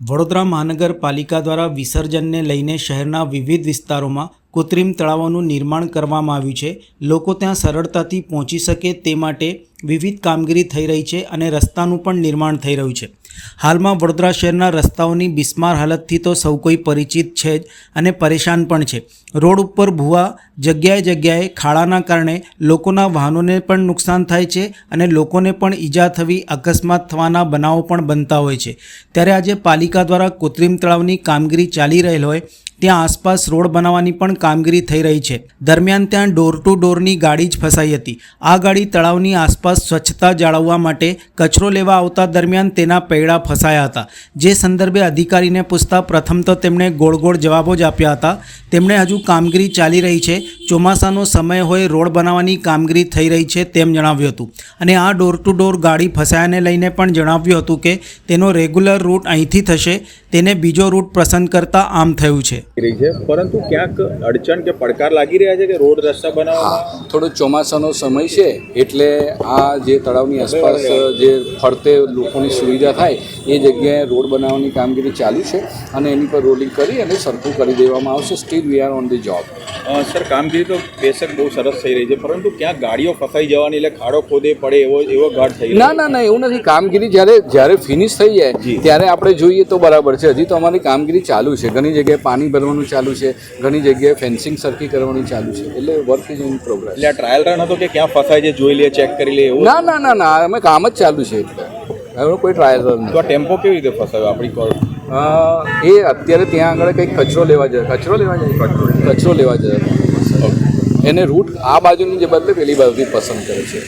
વડોદરા મહાનગરપાલિકા દ્વારા વિસર્જનને લઈને શહેરના વિવિધ વિસ્તારોમાં કૃત્રિમ તળાવોનું નિર્માણ કરવામાં આવ્યું છે. લોકો ત્યાં સરળતાથી પહોંચી શકે તે માટે વિવિધ કામગીરી થઈ રહી છે અને રસ્તાનું પણ નિર્માણ થઈ રહ્યું છે. હાલમાં વડોદરા શહેરના રસ્તાઓની બિસ્માર હાલતથી તો સૌ કોઈ પરિચિત છે જ અને પરેશાન પણ છે. રોડ ઉપર ભૂવા જગ્યાએ જગ્યાએ ખાડાના કારણે લોકોના વાહનોને પણ નુકસાન થાય છે અને લોકોને પણ ઈજા થવી, અકસ્માત થવાના બનાવો પણ બનતા હોય છે. ત્યારે આજે પાલિકા દ્વારા કૃત્રિમ તળાવની કામગીરી ચાલી રહેલ હોય ત્યાં આસપાસ રોડ બનાવવાની પણ કામગીરી થઈ રહી છે. દરમિયાન ત્યાં ડોર ટુ ડોરની ગાડી જ ફસાઈ હતી. આ ગાડી તળાવની આસપાસ સ્વચ્છતા જાળવવા માટે કચરો લેવા આવતા દરમિયાન તેના પૈડા ફસાયા હતા. જે સંદર્ભે અધિકારીને પૂછતા પ્રથમ તો તેમણે ગોળ ગોળ જવાબો જ આપ્યા હતા. તેમણે હજુ કામગીરી ચાલી રહી છે. ચોમાસાનો સમય હોય રોડ બનાવવાની કામગીરી થઈ રહી છે તેમ જણાવ્યું હતું. અને આ ડોર ટુ ડોર ગાડી ફસાયાને લઈને પણ જણાવ્યું હતું કે તેનો રેગ્યુલર રૂટ અહીંથી થશે. તેને બીજો રૂટ પસંદ કરતા આમ થયું છે. રહી છે. પરંતુ ક્યાંક અડચણ કે પડકાર લાગી રહ્યા છે કે રોડ રસ્તા બનાવવા થોડો ચોમાસાનો સમય છે એટલે આ જે તળાવની આસપાસ જે ફરતે લોકોની સુવિધા થાય એ જગ્યાએ રોડ બનાવવાની કામગીરી ચાલુ છે અને એની પર રોલિંગ કરી અને સરખું કરી દેવામાં આવશે. Still we are on the job sir કામગીરી તો બેશક બહુ સરસ થઈ રહી છે પરંતુ ક્યાંક ગાડીઓ ફસાઈ જવાની એટલે ખાડો ખોદે પડે એવો એવો ઘાટ થઈ ના ના ના એવું નથી. કામગીરી જ્યારે જ્યારે ફિનિશ થઈ જાય ત્યારે આપણે જોઈએ તો બરાબર છે. હજી તો અમારી કામગીરી ચાલુ છે. ઘણી જગ્યાએ પાણી ભરવાનું ચાલુ છે ઘણી જગ્યાએ ફેન્સિંગ સરખી કરવાની ચાલુ છે એટલે વર્ક ઇઝ ઇન પ્રોગ્રેસ એટલે ટ્રાયલ રન હતો કે ક્યાં ફસાય છે જોઈ લે ચેક કરી લે એવું? ના ના ના ના અમે કામ જ ચાલુ છે એટલે. હવે કોઈ ટ્રાયલ રન તો ટેમ્પો કેવી રીતે ફસાયો આપણી કોલ એ અત્યારે ત્યાં આગળ કંઈક કચરો લેવા જાય કચરો લેવા જાય? કચરો લેવા જાય એને રૂટ આ બાજુની જે બદલે પેલી બાજુથી પસંદ કરે છે.